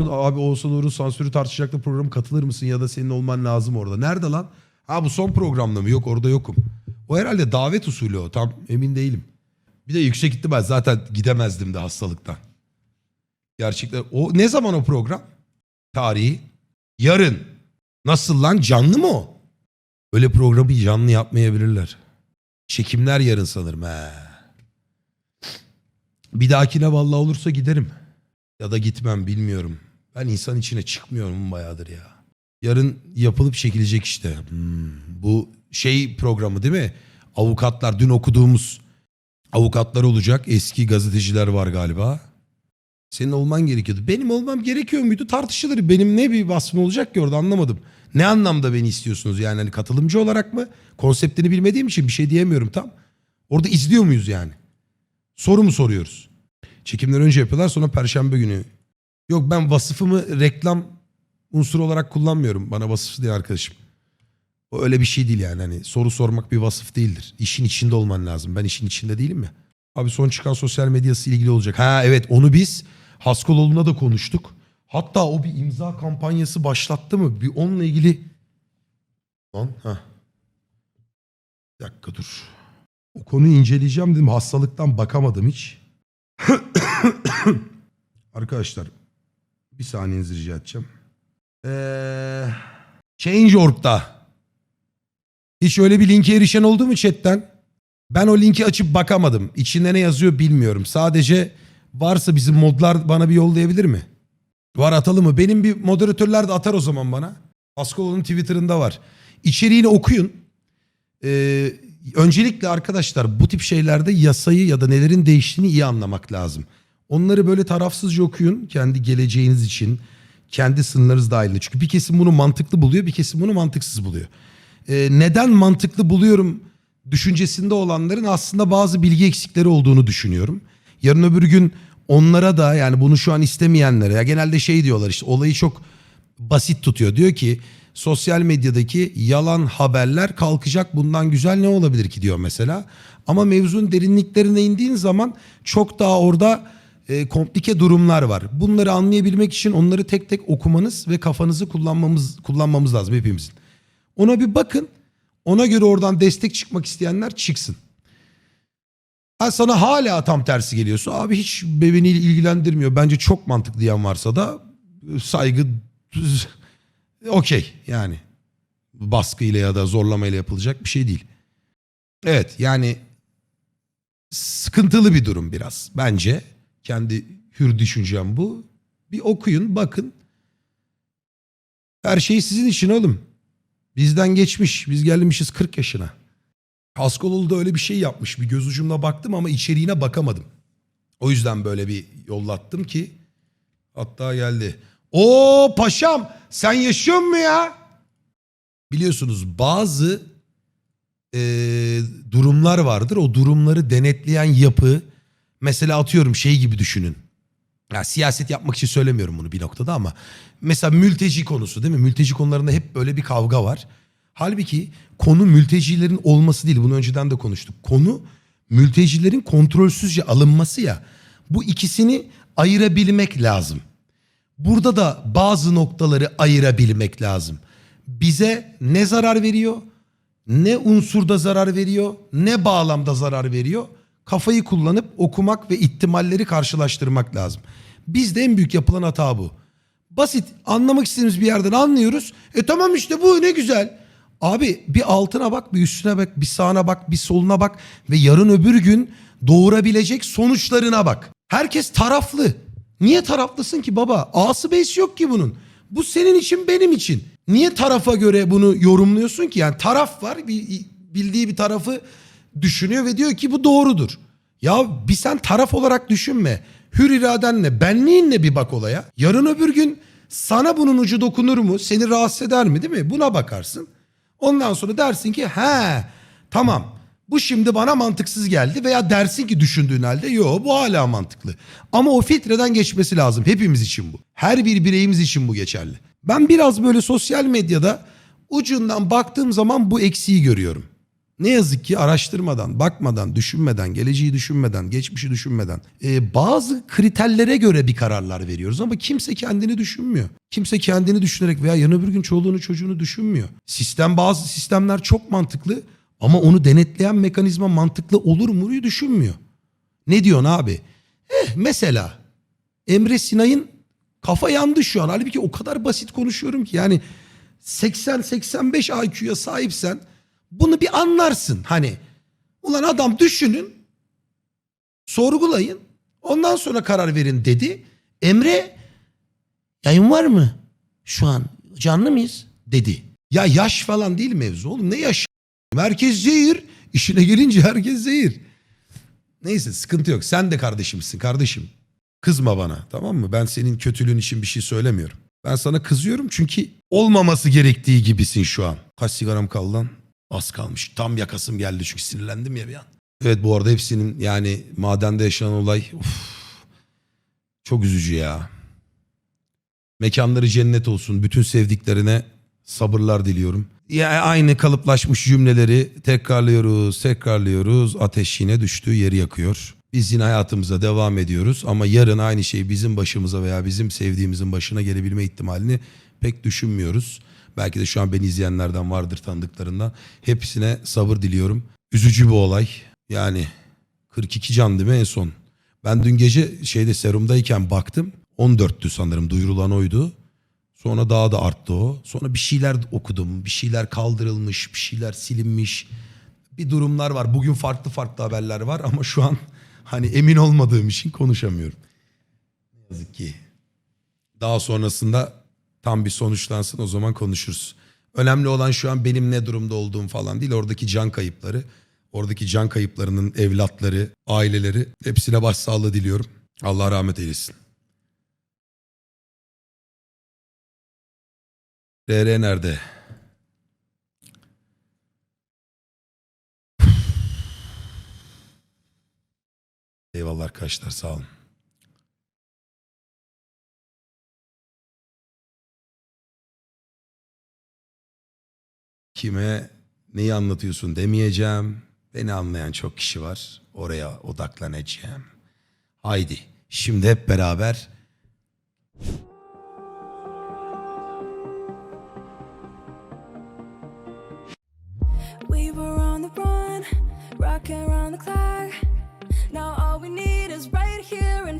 Oğuzhan, abi Oğuzhan Uğur'un sansürü tartışacaklı programı katılır mısın ya da senin olman lazım orada. Nerede lan? Ha bu son programda mı? Yok orada yokum. O herhalde davet usulü o. Tam emin değilim. Bir de yüksek ihtimal zaten gidemezdim de hastalıktan. Gerçekten. O ne zaman o program? Tarihi. Yarın. Nasıl lan? Canlı mı o? Öyle programı canlı yapmayabilirler. Çekimler yarın sanırım. He. Bir dahakine vallahi olursa giderim. Ya da gitmem bilmiyorum. Ben insan içine çıkmıyorum bayağıdır ya. Yarın yapılıp çekilecek işte. Hmm, bu şey programı değil mi? Avukatlar dün okuduğumuz avukatlar olacak. Eski gazeteciler var galiba. Senin olman gerekiyordu. Benim olmam gerekiyor muydu? Tartışılır. Benim ne bir vasfım olacak ki orada anlamadım. Ne anlamda beni istiyorsunuz yani hani katılımcı olarak mı? Konseptini bilmediğim için bir şey diyemiyorum tam. Orada izliyor muyuz yani? Soru mu soruyoruz? Çekimler önce yapıyorlar sonra perşembe günü. Yok ben vasıfımı reklam unsuru olarak kullanmıyorum. Bana vasıf diye arkadaşım. O öyle bir şey değil yani. Hani soru sormak bir vasıf değildir. İşin içinde olman lazım. Ben işin içinde değilim ya. Abi son çıkan sosyal medyası ilgili olacak. Ha evet onu biz Haskoloğlu'na da konuştuk. Hatta o bir imza kampanyası başlattı mı? Bir onunla ilgili... Lan ha. Bir dakika dur. O konuyu inceleyeceğim dedim. Hastalıktan bakamadım hiç. Arkadaşlar bir saniyenizi rica edeceğim. Ee, Change.org'da hiç öyle bir linke erişen oldu mu chatten? Ben o linki açıp bakamadım. İçinde ne yazıyor bilmiyorum. Sadece varsa bizim modlar bana bir yollayabilir mi? Var atalım mı? Benim bir moderatörler de atar o zaman bana. Askolo'nun Twitter'ında var. İçeriğini okuyun. Ee, öncelikle arkadaşlar bu tip şeylerde yasayı ya da nelerin değiştiğini iyi anlamak lazım. Onları böyle tarafsızca okuyun kendi geleceğiniz için, kendi sınırlarınız dahilinde. Çünkü bir kesim bunu mantıklı buluyor, bir kesim bunu mantıksız buluyor. Ee, neden mantıklı buluyorum düşüncesinde olanların aslında bazı bilgi eksikleri olduğunu düşünüyorum. Yarın öbür gün onlara da yani bunu şu an istemeyenlere ya genelde şey diyorlar işte olayı çok basit tutuyor. Diyor ki sosyal medyadaki yalan haberler kalkacak bundan güzel ne olabilir ki diyor mesela. Ama mevzunun derinliklerine indiğin zaman çok daha orada e, komplike durumlar var. Bunları anlayabilmek için onları tek tek okumanız ve kafanızı kullanmamız kullanmamız lazım hepimizin. Ona bir bakın. Ona göre oradan destek çıkmak isteyenler çıksın. Ha sana hala tam tersi geliyorsa abi hiç beni ilgilendirmiyor. Bence çok mantıklı diyen varsa da e, saygı okey yani. Baskıyla ya da zorlamayla yapılacak bir şey değil. Evet yani sıkıntılı bir durum biraz bence. Kendi hür düşüncem bu. Bir okuyun bakın. Her şey sizin için oğlum. Bizden geçmiş. Biz gelmişiz 40 yaşına. Haskoloğlu da öyle bir şey yapmış. Bir göz ucumla baktım ama içeriğine bakamadım. O yüzden böyle bir yollattım ki hatta geldi. O paşam sen yaşıyor mu ya? Biliyorsunuz bazı eee, durumlar vardır. O durumları denetleyen yapı mesela atıyorum şey gibi düşünün. Ya siyaset yapmak için söylemiyorum bunu bir noktada ama mesela mülteci konusu değil mi? Mülteci konularında hep böyle bir kavga var. Halbuki konu mültecilerin olması değil. Bunu önceden de konuştuk. Konu mültecilerin kontrolsüzce alınması ya. Bu ikisini ayırabilmek lazım. Burada da bazı noktaları ayırabilmek lazım. Bize ne zarar veriyor, ne unsurda zarar veriyor, ne bağlamda zarar veriyor. Kafayı kullanıp okumak ve ihtimalleri karşılaştırmak lazım. Bizde en büyük yapılan hata bu. Basit anlamak istediğimiz bir yerden anlıyoruz. E tamam işte bu ne güzel. Abi bir altına bak, bir üstüne bak, bir sağına bak, bir soluna bak ve yarın öbür gün doğurabilecek sonuçlarına bak. Herkes taraflı. Niye taraflısın ki baba? A'sı B'si yok ki bunun. Bu senin için benim için. Niye tarafa göre bunu yorumluyorsun ki? Yani taraf var bildiği bir tarafı düşünüyor ve diyor ki bu doğrudur. Ya bir sen taraf olarak düşünme. Hür iradenle, benliğinle bir bak olaya. Yarın öbür gün sana bunun ucu dokunur mu? Seni rahatsız eder mi değil mi? Buna bakarsın. Ondan sonra dersin ki he tamam bu şimdi bana mantıksız geldi veya dersin ki düşündüğün halde yo bu hala mantıklı. Ama o filtreden geçmesi lazım hepimiz için bu. Her bir bireyimiz için bu geçerli. Ben biraz böyle sosyal medyada ucundan baktığım zaman bu eksiği görüyorum. Ne yazık ki araştırmadan, bakmadan, düşünmeden, geleceği düşünmeden, geçmişi düşünmeden e, bazı kriterlere göre bir kararlar veriyoruz ama kimse kendini düşünmüyor. Kimse kendini düşünerek veya yarın öbür gün çoluğunu çocuğunu düşünmüyor. Sistem bazı sistemler çok mantıklı ama onu denetleyen mekanizma mantıklı olur muyu düşünmüyor. Ne diyorsun abi? Eh mesela Emre Sinay'ın kafa yandı şu an. Halbuki o kadar basit konuşuyorum ki yani 80-85 IQ'ya sahipsen bunu bir anlarsın. Hani ulan adam düşünün sorgulayın ondan sonra karar verin dedi. Emre yayın var mı şu an canlı mıyız dedi. Ya yaş falan değil mevzu oğlum ne yaş? Herkes zehir işine gelince herkes zehir. Neyse sıkıntı yok sen de kardeşimsin kardeşim. Kızma bana tamam mı? Ben senin kötülüğün için bir şey söylemiyorum. Ben sana kızıyorum çünkü olmaması gerektiği gibisin şu an. Kaç sigaram kaldı lan? Az kalmış. Tam yakasım geldi çünkü sinirlendim ya bir an. Evet bu arada hepsinin yani madende yaşanan olay uf, çok üzücü ya. Mekanları cennet olsun. Bütün sevdiklerine sabırlar diliyorum. Ya aynı kalıplaşmış cümleleri tekrarlıyoruz, tekrarlıyoruz. Ateş yine düştüğü yeri yakıyor. Biz yine hayatımıza devam ediyoruz ama yarın aynı şey bizim başımıza veya bizim sevdiğimizin başına gelebilme ihtimalini pek düşünmüyoruz. Belki de şu an beni izleyenlerden vardır tanıdıklarından. Hepsine sabır diliyorum. Üzücü bir olay. Yani 42 can değil mi en son? Ben dün gece şeyde serumdayken baktım. 14'tü sanırım duyurulan oydu. Sonra daha da arttı o. Sonra bir şeyler okudum. Bir şeyler kaldırılmış, bir şeyler silinmiş. Bir durumlar var. Bugün farklı farklı haberler var ama şu an hani emin olmadığım için konuşamıyorum. Ne yazık ki. Daha sonrasında tam bir sonuçlansın o zaman konuşuruz. Önemli olan şu an benim ne durumda olduğum falan değil. Oradaki can kayıpları, oradaki can kayıplarının evlatları, aileleri hepsine başsağlığı diliyorum. Allah rahmet eylesin. RR nerede? Eyvallah arkadaşlar sağ olun. Kime neyi anlatıyorsun demeyeceğim. Beni anlayan çok kişi var. Oraya odaklanacağım. Haydi şimdi hep beraber We were on the run, rocking around the clock. Now is right here in